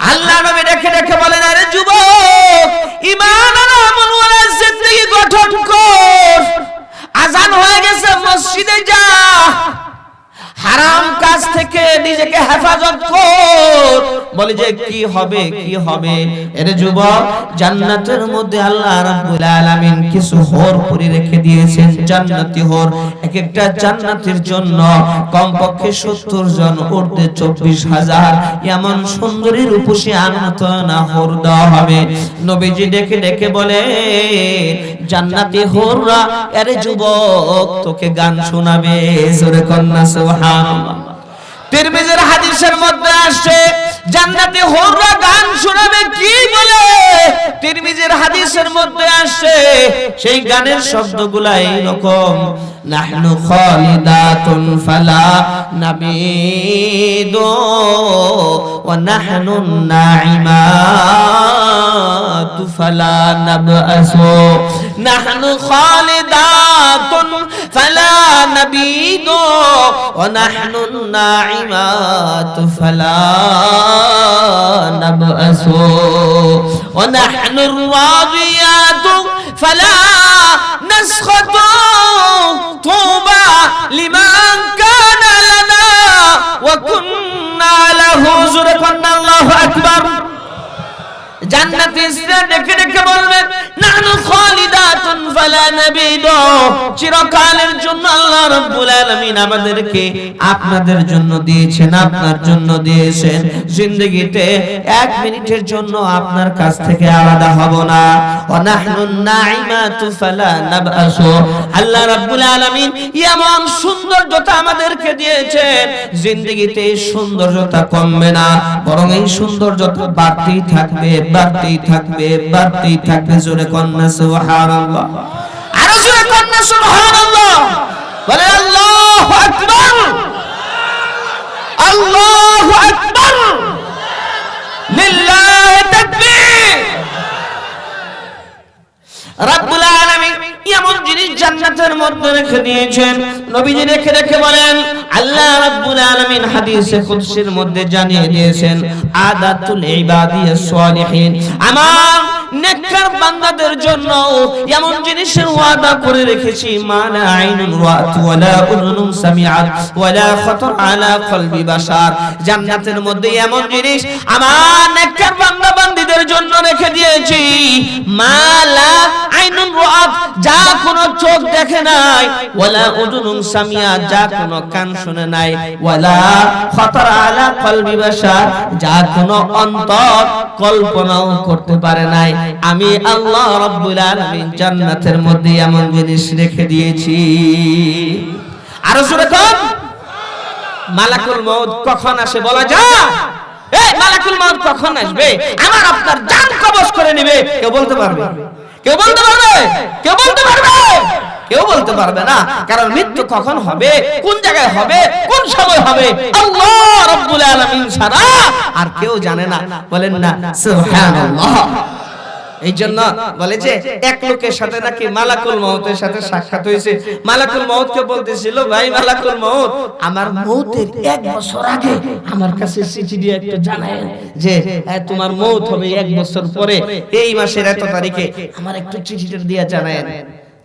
আল্লাহ নবী রেখে রেখে বলেন, আরে যুবক ইমান গঠন কর। আজান হয়ে গেছে, মসজিদে যা। হারাম কাজ থেকে নিজেকে হেফাজত কর। বলে যে, কি হবে কি হবে? এর যুবক, জান্নাতের মধ্যে আল্লাহ রাব্বুল আলামিন কিছু হোর করে রেখে দিয়েছেন, জান্নাতি হোর। এক একটা জান্নাতের জন্য কমপক্ষে 70 জন ঊর্ধ্বে 24 হাজার এমন সুন্দরী রূপসী আনত না হোর দেওয়া হবে। নবীজি ডেকে ডেকে বলে, জান্নাতি হোররা আরে যুবক, তোকে গান শোনাবে, জোরে কন্যা তিরমিজির হাদিসের মধ্যে আসছে জান্নাতে হোররা গান শোনাবে কি বলে? তিরমিজির হাদিসের মধ্যে আসে, সেই গানের শব্দগুলা এইরকম নাহনু খালিদাতুন ফালা নাবিদু ওয়া নাহনু নাইমাতু ফালা নাবআসু। নাহনু খালিদাতুন ফালা নাবিদু ওয়া নাহনু নাইমাতু ফালা نبأس ونحن الراضيات فلا نسخط طوبى لمن كان لنا وكنا له زرقنا الله أكبر জান্নাতে ডেকে ডেকে বলবে, নানু খালিদাতুন ফালা চিরকালের জন্য আল্লাহ রাব্বুল আলামিন আমাদেরকে আপনাদের জন্য দিয়েছেন, আপনার জন্য দিয়েছেন। জিন্দেগিতে এক মিনিটের জন্য আপনার কাছ থেকে আলাদা হব না। ওয়া নাহনু নাইমাতু ফালা নাবআসু। আল্লাহ রাব্বুল আলামিন এমন সৌন্দর্যতা আমাদেরকে দিয়েছেন, জিন্দেগিতে সৌন্দর্যতা কমবে না, বরং এই সৌন্দর্যতা বাড়তেই থাকবে। বাড়তেই থাকবে বাড়তেই থাকবে। জোরে কন্যা, সুবহানাল্লাহ। আরও জোরে কন্যা, সুবহানাল্লাহ। বলে, আল্লাহু আকবার! আল্লাহু আকবার! লিল্লাহি তাকবীর! রব্বুল এমন জিনিস জান্নাতের মধ্যে রেখে দিয়েছেন। নবীজি রেখে রেখে বলেন, আল্লাহ রাব্বুল আলামিন হাদিসে কুদসির মধ্যে জানিয়ে দিয়েছেন, আদাতুল ইবাদিয়াস সালিহিন। আমার নেককার বান্দাদের জন্য এমন জিনিসের ওয়াদা করে রেখেছি মানা আইনুন রাত ওয়ালা উযুনুন সামিআত ওয়ালা খাতার আলা কলবি বাশার। জান্নাতের মধ্যে এমন জিনিস আমার নেককার বান্দা বান্দীদের জন্য রেখে দিয়েছি মালা আইনুন রাত যা কোনো চোখ দেখে নাই ওয়ালা উযুনুন সামিআত, যা কোনো কান শুনে নাই ওয়ালা খাতার আলা কলবি বাশার, যা কোনো অন্তর কল্পনাও করতে পারে নাই। আমি আল্লাহ রাব্বুল আলামিন জান্নাতের মধ্যে এমন জিনিস রেখে দিয়েছি। আরও জোরে কর মালাকুল মউত কখন আসে বলা যায় এই মালাকুল মউত কখন আসবে? আমার আপনার জান কবজ করে নেবে। কেউ বলতে পারবে? কেউ বলতে পারবে? কেউ বলতে পারবে? কেউ বলতে পারবে না। কারণ মৃত্যু কখন হবে? কোন জায়গায় হবে? কোন সময় হবে? আল্লাহ রাব্বুল আলামিন ছাড়া আর কেউ জানে না। বলেন না সুবহানাল্লাহ। এই জন্য বলে যে, এক লোকের সাথে নাকি মালাকুল মউতের সাথে সাক্ষাৎ হয়েছে। মালাকুল মউতকে বলতেছিল, ভাই মালাকুল মউত, আমার মউতের এক বছর আগে আমার কাছে চিঠি দিয়ে একটু জানায় যে তোমার মউত হবে এক বছর পরে, এই মাসের এত তারিখে আমার একটু চিঠিটা দিয়ে জানায়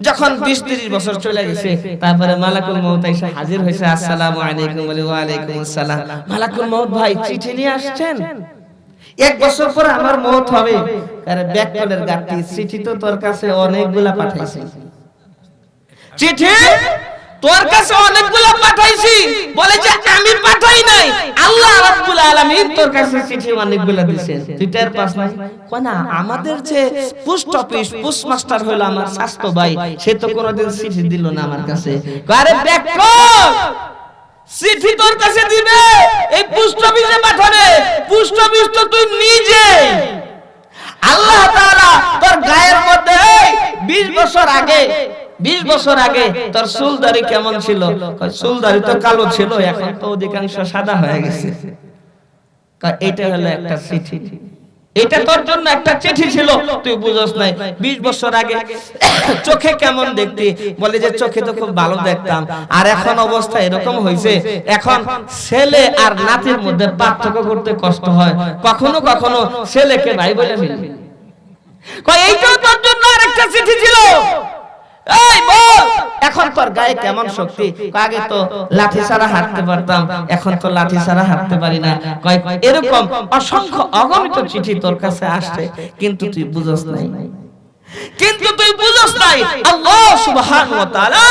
যখন বিশ তিরিশ বছর চলে গেছে, তারপরে মালাকুল মউত এসে হাজির হয়েছে, আসসালামু আলাইকুম বলে, ওয়ালাইকুম আসসালাম। মালাকুল মউত ভাই, চিঠি নিয়ে আসছেন? এক বছর পরে আমার মত হবে। আরে ব্যাককলের গাটি চিঠি তো তোর কাছে অনেকগুলা পাঠাইছি। চিঠি? তোর কাছে অনেকগুলা পাঠাইছি। বলে যে আমি পাঠাই নাই। আল্লাহ রাব্বুল আলামিন তোর কাছে চিঠি অনেকগুলা দিয়েছেন তুই টের পাস নাই? কোনা আমাদের যে পোস্ট অফিস, পোস্ট মাস্টার হলো আমার স্বাস্থ্য ভাই, সে তো কোনোদিন চিঠি দিল না আমার কাছে। আরে ব্যাককল চিঠি তোর কাছে দিবে। এই পোস্ট অফিসে পাঠাবে তো তুই নিজে আল্লাহ তাআলা তোর গায়ের মধ্যে 20 বছর আগে 20 বছর আগে তোর চুলদারি কেমন ছিল? কয়, চুলদারি তো কালো ছিল এখন তো অধিকাংশ সাদা হয়ে গেছে। এটা হলো একটা চিঠি। এটা তোর জন্য একটা চিঠি ছিল। তুই বুঝস নাই। বিশ বছর আগে চোখে কেমন দেখতি? বলে যে চোখে তো খুব ভালো দেখতাম। আর এখন অবস্থা এরকম হয়েছে এখন ছেলে আর নাতির মধ্যে পার্থক্য করতে কষ্ট হয়। কখনো কখনো ছেলেকে ভাই বলে ফেলি। কয়, এইটাও তোর জন্য আরেকটা চিঠি ছিল এই বল এখন গায়ে কেমন শক্তি? আগে তো লাঠি ছাড়া হাঁটতে পারতাম এখন তো লাঠি ছাড়া হাঁটতে পারি না। কয় এরকম অসংখ্য অগণিত চিঠি তোর কাছে আসছে কিন্তু তুই বুঝস নাই। কিন্তু তুই বুঝস নাই, আল্লাহ সুবহানাহু ওয়া তাআলা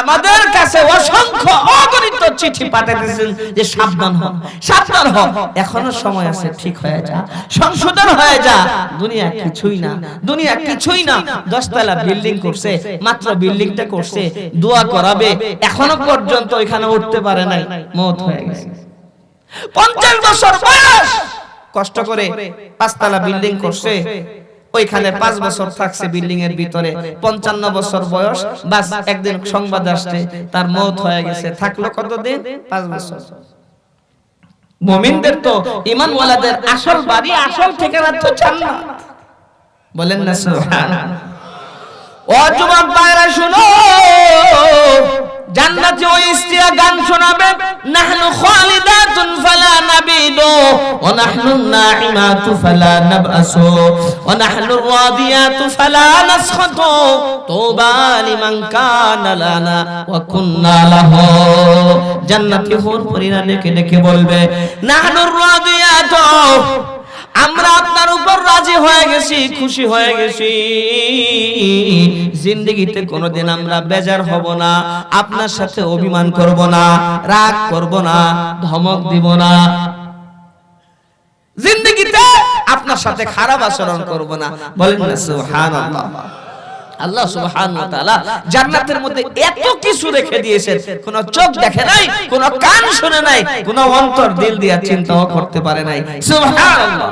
আমাদের কাছে অসংখ্য অগণিত চিঠি পাঠাইতেছেন যে সাবধান হ সাবধান হ, এখনও সময় আছে, ঠিক হয়ে যা, সংশোধন হয়ে যা, দুনিয়া কিছুই না, দুনিয়া কিছুই না, দশতলা বিল্ডিং করছে, মাত্র বিল্ডিংটা করছে, দোয়া করাবে, এখনও পর্যন্ত এখানে উঠতে পারে নাই, মত হয়ে গেছে। পঞ্চাশ বছর বয়স, কষ্ট করে পাঁচতলা বিল্ডিং করছে ওইখানে পাঁচ বছর থাকছে বিল্ডিং এর ভিতরে। পঞ্চান্ন বছর বয়স। বাস একদিন সংবাদ আসছে তার মত হয়ে গেছে। থাকল কতদিন? পাঁচ বছর। মুমিনদের তো ইমান ওয়ালাদের আসল বাড়ি আসল ঠিকানা তো জান্নাত। বলেন না সুবহানাল্লাহ। ও যুবক ভাইরা শুনো। জান্নাতে ওই স্ত্রীরা গান শোনাবে, নাহনু খালিদাতুন ফালা নাবিদু, ওয়া নাহনু নাইমাতু ফালা নাবআসু, ওয়া নাহনু রাদিয়াতু ফালা নাসখাতু, তুবা লিমান কানা লানা ওয়া কুননা লাহু। জান্নাতি হুর পরিরা ডেকে ডেকে বলবে, নাহনু রাদিয়াতু আমরা আপনার উপর রাজি হয়ে গেছি, খুশি হয়ে গেছি। জিন্দগিতে কোনোদিন আমরা বেজার হব না, আপনার সাথে অভিমান করব না, রাগ করব না, ধমক দিব না। জিন্দগিতে আপনার সাথে খারাপ আচরণ করব না। বলেন না, সুবহানাল্লাহ। আল্লাহ সুবহান ওয়া তাআলা জান্নাতের মধ্যে এত কিছু রেখে দিয়েছেন কোন চোখ দেখে নাই কোন কান শুনে নাই কোন অন্তর দিল দিয়া চিন্তাও করতে পারে নাই। সুবহানাল্লাহ।